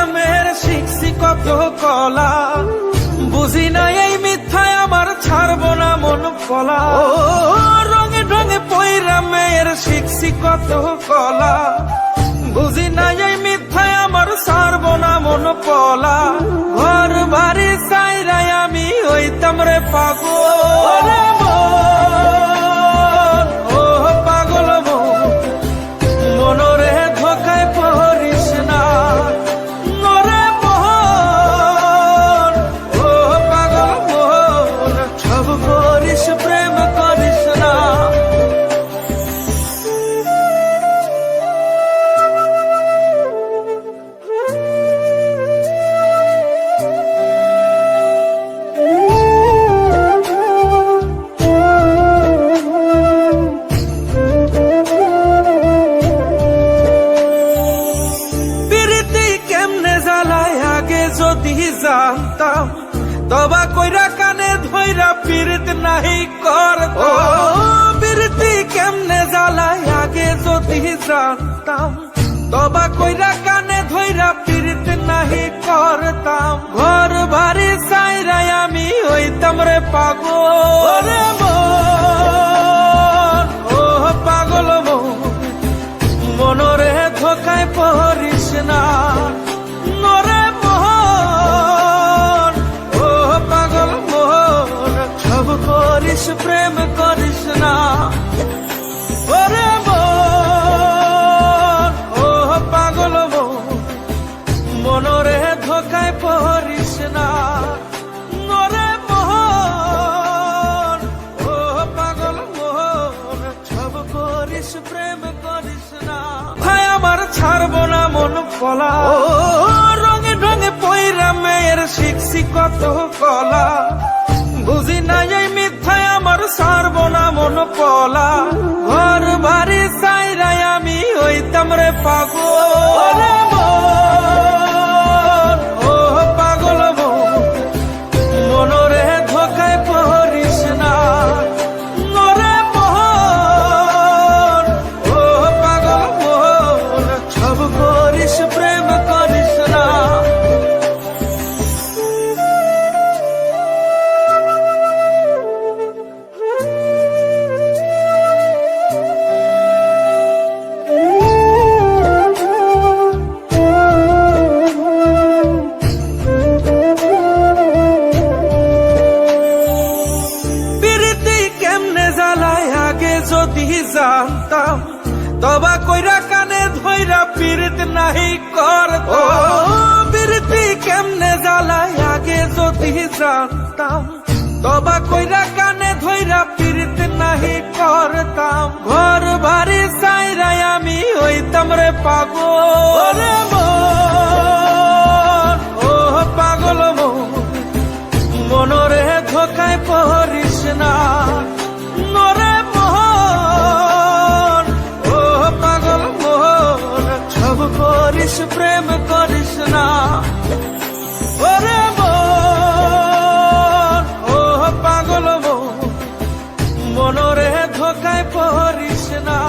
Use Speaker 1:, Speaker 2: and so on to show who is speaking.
Speaker 1: পৈরামের শিখছি কত কলা। বুঝি না এই মিথ্যায় আমার ছাড়বো না মন কলা ও রঙে ঢঙে পৈরামের শিখছি কত কলা। বুঝি না এই মিথ্যায় আমার ছাড়বো না মন পলা। ঘর বাড়ি চাইরাই আমি হইতাম রে পাগল। জানতাম তবা কইরা কানে ধইরা পীড়িত নাহি করত ও। কেমনে জ্বালায় আগে যদি জানতাম। তবা কইরা কানে ধইরা পীড়িত নাহি করতাম। ঘর বাড়ি সাইরাই আমি হইতাম রে পাগল। পড়িস না। নরে মোহন পাগল মোহন করিস, প্রেম করিস না। ভাই, আমার ছাড়বো মন ও রঙে ঢঙে পয়রা মেয়ের শিখছি কত কলা। বুঝি না এই মিথ্যায় আমার ছাড়বো না মন পলা ঘর বাড়ি চাইরাই আমি হইতাম রে পাগল। কানে ধইরা পীড়িত নাহি কর ও। প্রীতি কেমনে জ্বালায় আগে যদি জানতাম। তবা কইরা কানে ধইরা পীড়িত নাহি করতাম। ঘর বাড়ি চাইরাই আমি হইতাম রে পাগল। ও পাগল মন। মনরে ধোকায় পড়িস না। করিস প্রেম করিস না ওরে ও পাগল মনরে ধোকায় পড়িস না